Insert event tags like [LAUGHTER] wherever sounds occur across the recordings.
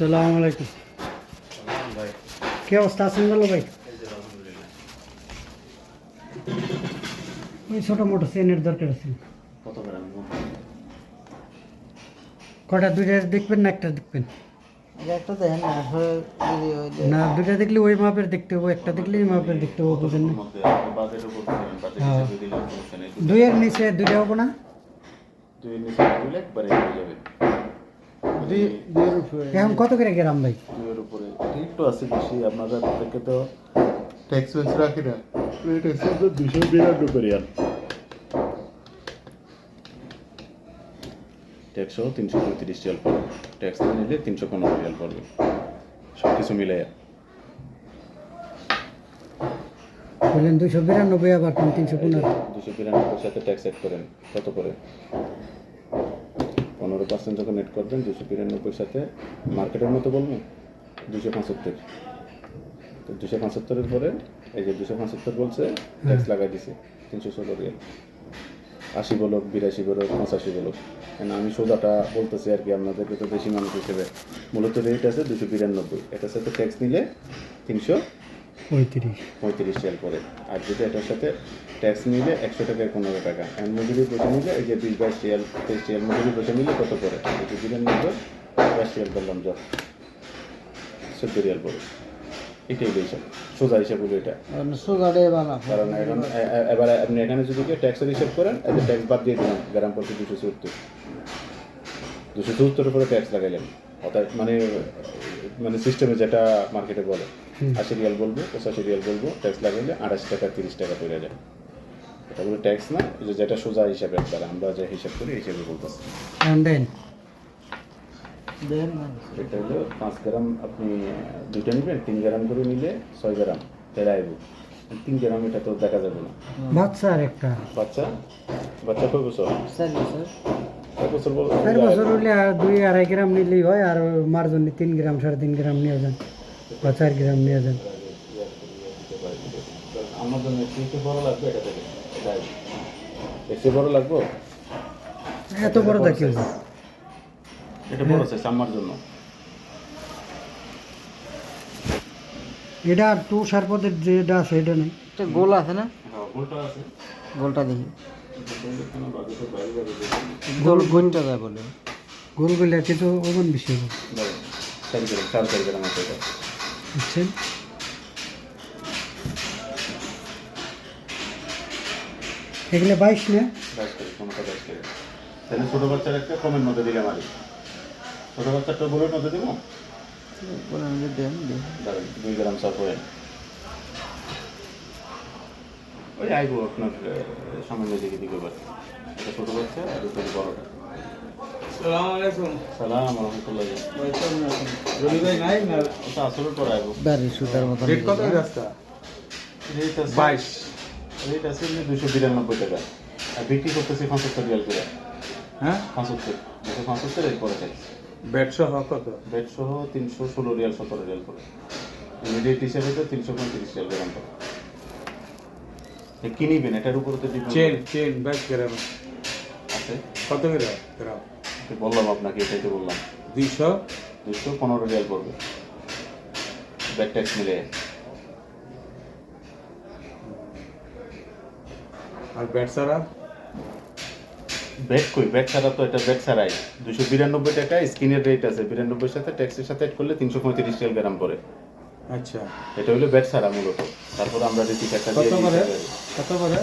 সালাম আলাইকুম। কি অবস্থা আছেন বলো ভাই? ওই ছোটো মোটো চেনের দরকার আছে। কটা দুইটা দেখবেন না একটা দেখবেন? একটা দেখেন না দুইটা দেখলে ওই মাপের দেখতে হবে একটা দেখলে এই মাপের দেখতে হবে বুঝেন না? দুইয়ের নিচে দুইটা হব না? নিচে একবারে হয়ে যাবে। এখন কত করে গ্রাম ভাই? দুইয়ের উপরে। একটু আছে বেশি আপনাদের থেকে তো ট্যাক্স ফ্যাক্স রাখি না। হিসেবে দুশো বিরানব্বই রিয়াল ট্যাক্স সহ তিনশো পঁয়ত্রিশ রিয়াল পড়বে। ট্যাক্স না নিলে তিনশো পনেরো রিয়াল পড়বে। সব কিছু মিলাইয়া বললেন দুইশো বিরানব্বই আবার তিনশো পনেরো। দুশো বিরানব্বই সাথে ট্যাক্স অ্যাড করেন। কত করে? পনেরো পার্সেন্ট যখন নেট করবেন দুশো বিরানব্বই সাথে মার্কেটের মতো বলবেন দুশো পঁচাত্তর। তো দুশো পঁচাত্তরের পরে এই যে দুশো পঁচাত্তর বলছে ট্যাক্স লাগাই দিছে তিনশো ষোলো রিয়াল। আশি বলক বিরাশি বলক পঁচাশি বলক কেন আমি সোজাটা বলতেছি আর কি আপনাদেরকে তো বেশি মানুষ হিসেবে। মূলত রেট আছে দুশো বিরানব্বই এটার সাথে ট্যাক্স নিলে তিনশো পঁয়ত্রিশ। পঁয়ত্রিশ রিয়াল পড়ে আর যেটা এটার সাথে ট্যাক্স নিলে একশো টাকায় পনেরো টাকা। আর মজুরি পয়সা নিলে এই যে বিশ বাইশ রিয়াল তেইশ রিয়াল মজুরি পয়সা নিলে কত পড়ে দুশো বিরানব্বই বাইশ রিয়াল বললাম যা চোদ্দ রিয়াল পড়ে এটাই হিসাব সোজা হিসাব হলো এটা। বানাবো কারণ এখন এবার আপনি এখানে যদি কেউ ট্যাক্সের হিসাব করেন এতে ট্যাক্স বাদ দিয়ে দিলাম গ্রাম পড়ছে দুশো চুয়াত্তর। দুশো চুয়াত্তরের পরে ট্যাক্স লাগাইলেন। অর্থাৎ মানে মানে সিস্টেমে যেটা মার্কেটে বলে। আশি রিয়াল বলব পঁচাশি রিয়াল বলব ট্যাক্স লাগাইলে আড়াইশি টাকা তিরিশ টাকা পড়ে যায়। এটা বলে ট্যাক্স না যে যেটা সোজা হিসাবে একবার আমরা যে হিসাব করি এই হিসাবে বলতেছি। দেন এটা হলো পাঁচ গ্রাম আপনি দুইটা নেবেন তিন গ্রাম করে নিলে ছয় গ্রাম আইব তিন গ্রাম এটা তো দেখা যাবে না। বাচ্চা আর একটা। বাচ্চা? বাচ্চা কয় বছর? স্যার বছর। চার বছর হলে আর দুই আড়াই গ্রাম নিলেই হয় আর মার জন্য তিন গ্রাম সাড়ে তিন গ্রাম নিয়ে যান। বা গ্রাম নিয়ে যান। আমার জন্য একটু একটু বড় লাগবে এটা থেকে একটু বড় লাগবে? এত বড় দেখি। এটা বড় সাইজ আমার জন্য। এটা টু সারপদের যেটা আছে এটা নেই। গোল আছে না? হ্যাঁ উল্টা আছে। গোলটা দেখি। গোল গোলটা যায় বলে। গোল গোল কিন্তু ওজন বেশি হবে। চার চার গ্রাম আছে বুঝছেন এগুলো বাইশ না? তাহলে ছোটো বাচ্চার একটা কমের মধ্যে দিলাম আর। ছোটো বাচ্চারটা বড়ের মধ্যে দিব? বলে আমি দেন দেন। দাঁড়ান দুই গ্রাম সব হয়ে ওই আইবো আপনার আহ, সামান্য দিকে দিকে ছোটো বাচ্চা আর হলো বড়টা। দুশো বিরানব্বই টাকা। আর বিক্রি করতেছি পঁচাত্তর রিয়াল করে। হ্যাঁ? পঁচাত্তর। দুশো পঁচাত্তর এর পরে ট্যাক্স ব্যাট সহ কত? বেড সহ তিনশো ষোলো রিয়াল সতেরো রিয়াল করে। ইমিডিয়েট হিসাবে তো তিনশো পঁয়ত্রিশ রিয়াল গ্রাম করে এ কি নিবেন এটার উপরে তো চেন চেন গ্রাম। আছে। কত গ্রাম গ্রাম। বললাম আপনাকে এটাই তো বললাম। দুইশো? দুশো পনেরো রিয়াল পড়বে। ব্যাড ট্যাক্স মিলে। আর ব্যাট ছাড়া? ব্যাট কই? ব্যাট ছাড়া তো এটা ব্যাট ছাড়াই। দুশো বিরানব্বই টাকা স্কিনের রেট আছে। বিরানব্বই সাথে ট্যাক্সের সাথে অ্যাড করলে তিনশো পঁয়ত্রিশ রিয়াল গ্রাম পড়ে। আচ্ছা। এটা হলো ব্যাট ছাড়া মূলত। তারপর আমরা একটা দিয়ে কত দিই করে? কত করে?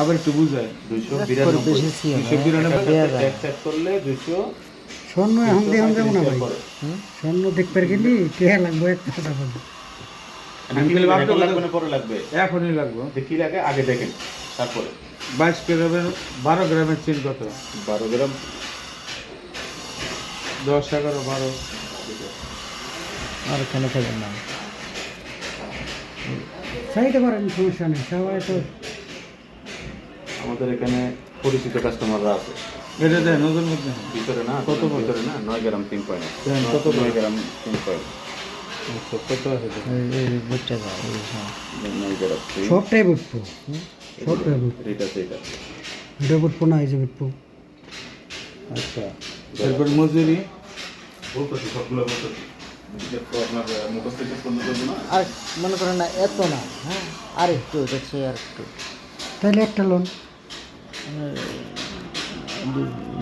আবার একটু বিরানব্বই। দুশো বিরানব্বই করলে দুইশো স্বর্ণ এখন দিয়ে যাব না ভাই? স্বর্ণ দেখতে গেলি কে লাগবে একটা কথা বলব এখনই লাগবো। কি লাগে আগে দেখেন তারপরে। বাইশ গ্রামের বারো গ্রামের চেন কত? বারো গ্রাম। দশ এগারো বারো। আর কেন খেলেন না চাইতে পারেন সমস্যা নেই। সবাই তো আমাদের এখানে পরিচিত কাস্টমাররা আছে। এটা দেয় নতুন মধ্যে। ভিতরে না? কত? ভিতরে না? নয় গ্রাম তিন পয়েন্ট। কত নয় গ্রাম তিন পয়েন্ট। আচ্ছা, হ্যাঁ। নয় গ্রাম সবটাই বুঝব সবটাই বুঝব এটা এটা বুঝব না এই যে বুঝব আচ্ছা মজুরি? বলতেছি সবগুলো বলতেছি। আর মনে করেন না এত না হ্যাঁ? আর একটু দেখছি আর একটু তাহলে একটা লোন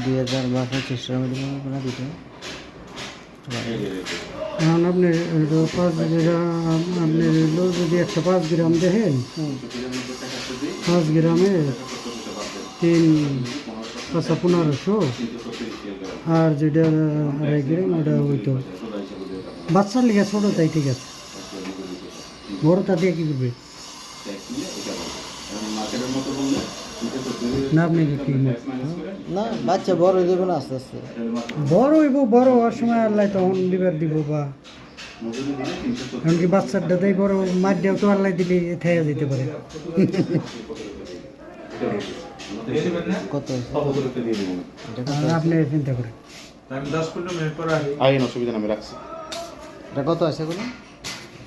দুই হাজার। এখন আপনি পাঁচ আপনি যদি একশো পাঁচ গ্রাম দেখেন, পাঁচ গ্রামে তিন পাঁচশো পনেরোশো, আর যেটা গ্রাম, ওটা বাচ্চার লিগে ছোটো, তাই ঠিক আছে বড়টা দিয়ে কী করবে না আপনি কি করে না বাচ্চা বড় হয়ে যাবে না আস্তে আস্তে। বড় হইব বড় হওয়ার সময় আল্লাহ তখন দিবার দিব বা। এমনকি বাচ্চাটা দেয় বড় মার দেও তো আল্লাহ দিলে থেয়ে যেতে পারে। কত আপনি চিন্তা করেন। আমি দশ পনেরো মিনিট পরে আইন অসুবিধা আমি রাখছি। এটা কত আছে এগুলো?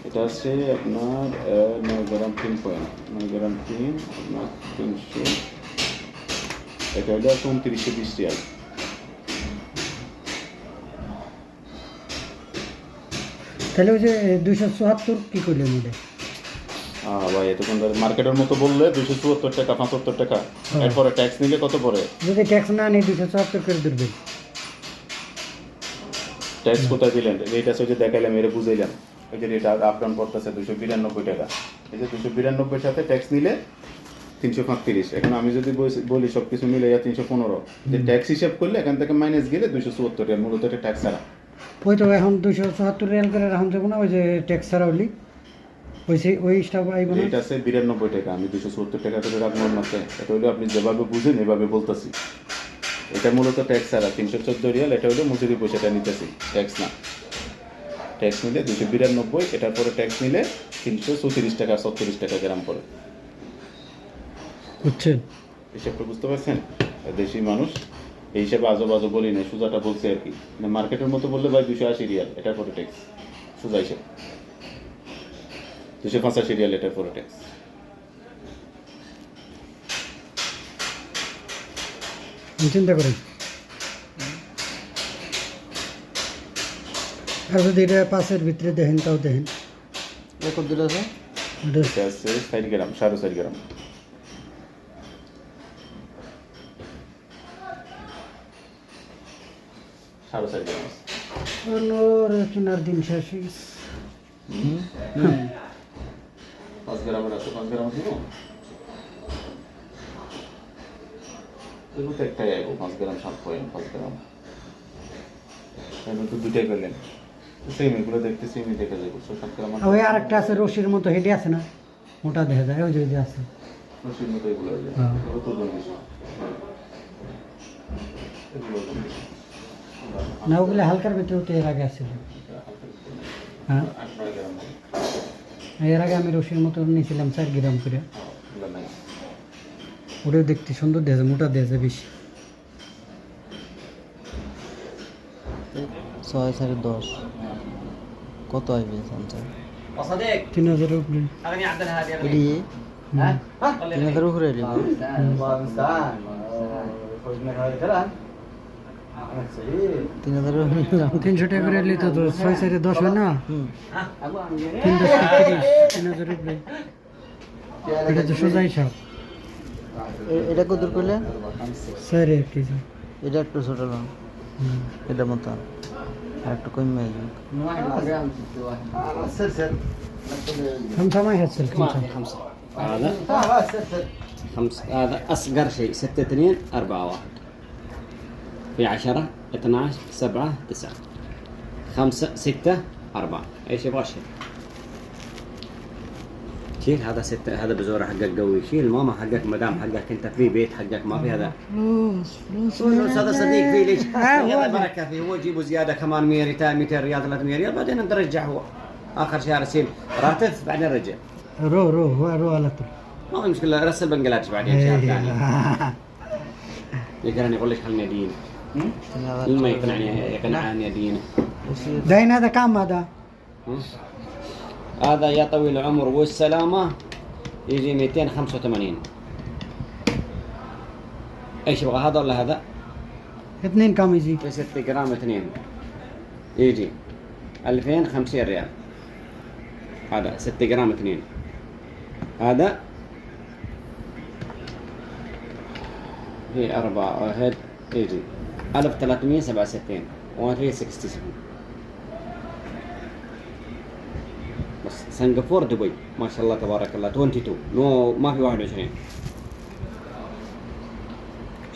এটা আছে আপনার নয় গ্রাম তিন পয়েন্ট। নয় গ্রাম তিন আপনার তিনশো এটা হলো উনত্রিশশো বিশ রিয়াল তাহলে ওই যে দুইশো চুয়াত্তর কী ওটা আহ, ভাই এতক্ষণ ধরে মার্কেটের মতো বললে দুশো চুয়াত্তর টাকা পঁচাত্তর টাকা। এরপরে ট্যাক্স নিলে কত পড়ে? যদি ট্যাক্স না নিয়ে দুশো চুয়াত্তর করে ধরবেন। ট্যাক্স কোথায় দিলেন? রেট আছে যে দেখাইলাম এর বুঝাইলাম। ওই যে রেট আপ ডাউন করতেছে দুশো বিরানব্বই টাকা। এই যে দুশো বিরানব্বই সাথে ট্যাক্স নিলে তিনশো পাঁচত্রিশ এখন আমি যদি বলি সব কিছু মিলে যা তিনশো পনেরো। যে ট্যাক্স হিসাব করলে এখান থেকে মাইনাস গেলে দুশো চুয়াত্তর টাকা মূলত এটা ট্যাক্স ছাড়া। ওই তো এখন দুশো চুয়াত্তর রিয়াল করে রাখুন যাব না ওই যে ট্যাক্স ছাড়া হলি। ওই সেই ওই স্টাফ আইব না। রেট আছে বিরানব্বই টাকা আমি দুশো সত্তর টাকা করে রাখব মাসে এটা হলো আপনি যেভাবে বুঝেন এভাবে বলতেছি। এটা মূলত ট্যাক্স ছাড়া তিনশো চোদ্দ রিয়াল এটা হলো মজুরি পয়সাটা নিতেছি ট্যাক্স না। ট্যাক্স নিলে দুশো বিরানব্বই এটার পরে ট্যাক্স নিলে তিনশো চৌত্রিশ টাকা সত্তরিশ টাকা গ্রাম পড়ে। বুঝছেন হিসাবটা বুঝতে পারছেন দেশি মানুষ এই হিসাবে আজব আজব বলি না সুজাটা বলছে আর কি। মানে মার্কেটের মতো বললে ভাই দুশো আশি রিয়াল এটার পরে ট্যাক্স সুজা হিসাব। দুশো পঁচাশি রিয়াল এটার পরে ট্যাক্স চিন্তা করেন। আর যদি এটা পাঁচের ভিতরে দেখেন তাও দেখেন। এটা কত দূর আছে এটা আছে ষাট গ্রাম সাড়ে ষাট গ্রাম। সাড়ে কেনার দিন শেষ হয়ে গেছে। পাঁচ গ্রামের আছে পাঁচ গ্রাম দিব এগুলো তো একটাই আইব পাঁচ গ্রাম সাত পয়েন্ট পাঁচ গ্রাম। তো সেম এগুলো দেখতে সেমই দেখা যায় ছয় সাত গ্রাম ওই আর একটা আছে রশির মতো হেডে আছে না? মোটা দেখা যায় ওই যে আছে। রশির মতো এগুলো আছে হ্যাঁ। এগুলো তো ওজন বেশি এগুলো ওজন বেশি। না ওগুলো হালকার ভিতরে তো এর আগে আছিল হ্যাঁ। এর আগে আমি রশির মতো নিয়েছিলাম চার গ্রাম করে। ওটাও দেখতে সুন্দর দেখা যায় মোটা দেখা যায় বেশি। ছয় সাড়ে দশ। কত আসবে সঞ্চয় তিন হাজারের উপরে। তিন হাজার উপরে তিন হাজার উপরে নিলাম। তিনশো টাকা করে নিলে তো তো ছয় চারে দশ হয় না হুম তিন দশ তিরিশ তিন হাজারের উপরে এটা তো সোজা হিসাব এ- এটা কত দূর করলে চার এক কেজি এটা একটু ছোট লাম হুম। এটা মতো আর একটু কমে আসবে خمسة ما يحصل خمسة خمسة هذا خمس هذا أصغر شيء ستة اثنين أربعة واحد في عشرة اثناش سبعة تسعة. خمسة ستة أربعة. إيش يبغى شيل شيل هذا ستة هذا بزورة حقك قوي. شيل ماما حقك مدام حقك أنت في بيت حقك ما في هذا. فلوس فلوس. فلوس هذا صديق فيه ليش؟ [LAUGHS] يلا. بركة فيه. هو يجيبوا زيادة كمان 100 ريال 200 ريال 300 ريال. بعدين انت رجع هو. آخر شهر يصير راتب بعدين رجع. رو رو هو رو على طول. ما في مشكلة رسل بنجلاديش بعدين شهر ثاني. يقدرون يقول لك خلني لما يقنعني يقنعني دينه دين هذا كم هذا؟ هذا يا طويل العمر والسلامة يجي 285 إيش يبغى هذا ولا هذا؟ اثنين كم يجي؟ 6 جرام اثنين يجي 2050 ريال هذا 6 جرام اثنين هذا في أربعة واحد يجي 1367 1367 بس سنغافور دبي. ما شاء الله تبارك الله. 22 نو ما في 21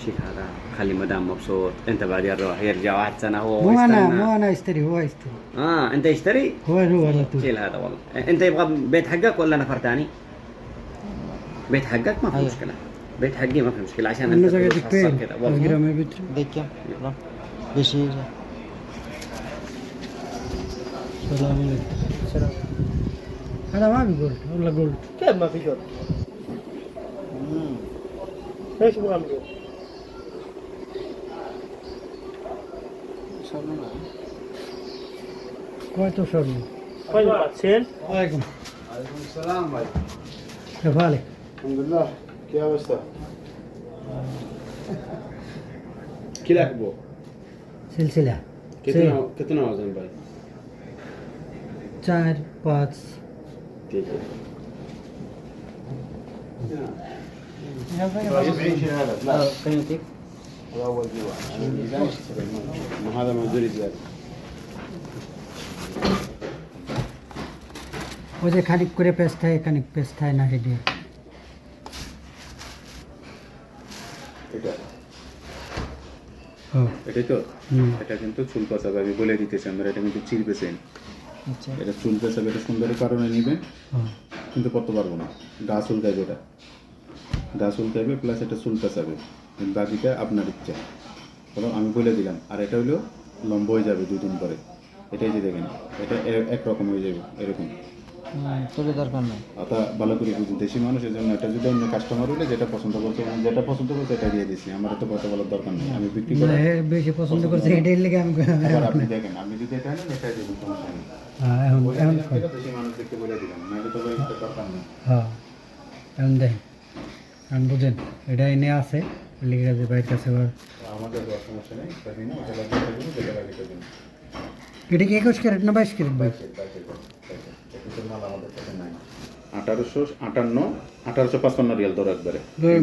شيل هذا. خلي مدام مبسوط. انت بعد يروح يرجع واحد سنة هو مو أنا. مو أنا اشتري هو يشتري. آه انت يشتري؟ هو هو على طول شيل هذا والله. انت يبغى بيت حقك ولا نفر ثاني؟ بيت حقك؟ ما في أيوة. مشكلة. بيت حقي ما في مشكلة عشان أنت تحصل كده. والله. ديكيا بشيء السلام عليكم. السلام. هذا ما في جولد ولا جولد. كيف ما في جولد؟ ليش ما في جولد؟ كويت وشرمي طيب سين؟ عليكم عليكم السلام. عليكم كيف حالك؟ الحمد لله. কি অবস্থা কি রাখবো سلسلة कितना कितना वजन भाई चार पाँच ठीक है قيمتك ما هذا موجود زيادة ওই যে খানিক করে পেস্ট হয় খানিক পেস্ট হয় না হেডে এটাই তো। এটা কিন্তু চুল পাচাবে আমি বলে দিতেছি আমরা এটা কিন্তু চির পেছেন আচ্ছা। এটা চুল পেছাবে এটা সুন্দরের কারণে নেবেন কিন্তু করতে পারব না। গা চুলকাইবে এটা গা চুলকাইবে প্লাস এটা চুল পেঁচাবে। বাকিটা আপনার ইচ্ছা। বলো আমি বলে দিলাম আর এটা হলো লম্বা হয়ে যাবে দুদিন পরে এটাই যে দেখেন এটা একরকম হয়ে যাবে এরকম। তোর দরকার নাই। অর্থাৎ ভালো করে বুঝি দেশি মানুষের জন্য এটা যদি অন্য কাস্টমার হলে যেটা পছন্দ করছে আমি যেটা পছন্দ করছে এটা দিয়ে দিছি। আমার তো কথা বলার দরকার নেই। আমি বিক্রি করি বেশি পছন্দ করছে এটাই লেগে আমি আপনি দেখেন আমি যদি এটা নেন এটাই দেবো সমস্যা নেই। হ্যাঁ এখন এখন দেশি মানুষ দেখতে বলে দিলাম নাহলে তো এটা দরকার নেই। হ্যাঁ এখন দেখেন এখন বুঝেন এটা এনে আছে লেগে গেছে বাইরের কাছে আবার। আমাদের সমস্যা নেই এটা দিন এটা লাগে এটা দিন। এটা কি একুশ ক্যারেট না বাইশ ক্যারেট ভাই আঠারোশো আটান্ন আঠারোশো পাঁচপান্ন রিয়াল ধরো একবারে।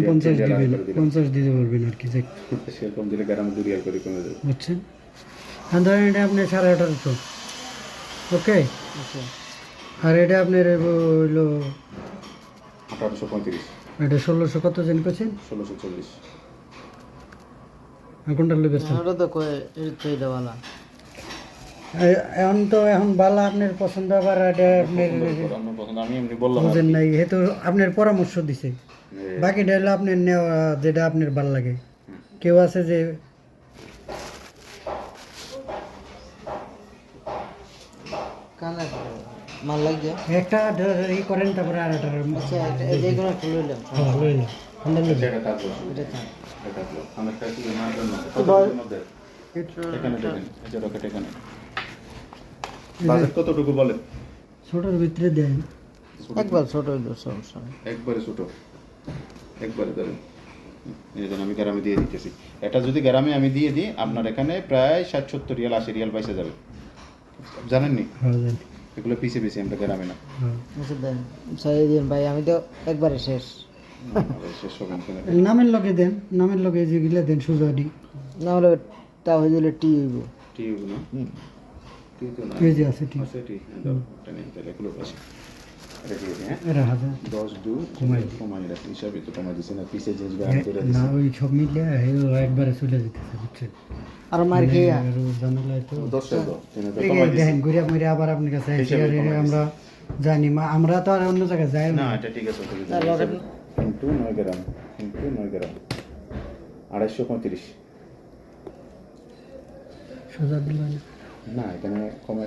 পঞ্চাশ দিবেন পঞ্চাশ দিতে বলবেন আর কি যে [LAUGHS] সেরকম দিলে গ্রামে দু রিয়াল করে কমে যাবে। বুঝছেন? আর ধরেন এটা আপনার সাড়ে আঠারোশো। ওকে? আচ্ছা। আর এটা আপনার হইল আঠারোশো পঁয়ত্রিশ। এটা ষোলোশো কত জন করছেন? ষোলোশো চল্লিশ। আর কোনটা লোক তো কয়ে এর এটা এ- এখন তো এখন বালা আপনার পছন্দ আবার এটা আপনার আমার পছন্দ আমি এমনি বললাম বুঝেন নাই হে তো আপনার পরামর্শ দিছে। কি। এ, বাকিটা হলো আপনার নেওয়া যেটা আপনার ভালো লাগে। কেউ আছে যে একটা ই করেন তারপরে আর একটা আচ্ছা এটা- এই যে কোনো একটা লইলাম লইলাম। আমরা এখানে দেখেন রকেট এখানে। বাজেট কতটুকু বলেন? ছোটোর ভিতরে দেন। একবার ছোট সমস্যা একবারে ছোট। একবারে ধরেন। আমি গ্রামে দিয়ে দিতেছি। এটা যদি গ্রামে আমি দিয়ে দিই আপনার এখানে প্রায় ষাট সত্তর রিয়াল আশি রিয়াল পয়সা যাবে। জানেননি? হ্যাঁ জানি। এগুলো পিছিয়ে পিছিয়ে আমরা গ্রামে না। হ্যাঁ। আচ্ছা দেন। সারিয়ে দিন ভাই আমি তো একবারে শেষ। শেষ নামের লগে দেন নামের লগে যেগুলো দেন সুজাডি না হলে তা হয়ে দিলে টি হইব। টিউব তো না যে আছে ঠিক আছে টি দাও, এটা নেই, তাহলে এগুলো পাশে হ্যাঁ? আর মার খেয়ে কমাই দিচ্ছি। দেখেন ঘুরে মুড়ে আবার আপনার কাছে আমরা জানি মা আমরা তো আর অন্য জায়গায় যাই না। এটা ঠিক আছে ঠিক কিন্তু নয় গ্রাম কিন্তু নয় গ্রাম। আড়াইশো পঁয়ত্রিশ। সোজা দিল না না এখানে কমে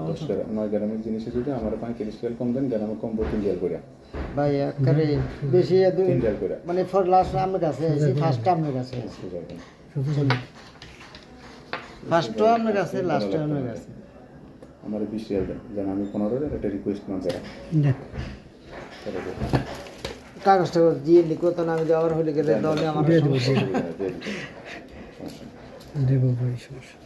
দশ গ্রাম নয় গ্রামের জিনিসে যদি আমার পঁয়ত্রিশ রিয়াল কম দেন গ্রামে কম তিন রিয়াল করে ভাই একবারে বেশি দুই- তিন রিয়াল করে মানে ফর লাস্ট আমার কাছে আছি ফার্স্ট আপনার কাছে। দিল ফার্স্টও আপনার কাছে লাস্টও আপনার কাছে। আমার বিশ রিয়াল দেন যেন আমি পনেরো রিয়াল একটা রিকোয়েস্ট না। যারা কাগজটা দিয়ে লিখো তো না আমি দেওয়ার হলে গেলে তাহলে আমার দেবো দিয়ে দেবো। ভাই সমস্যা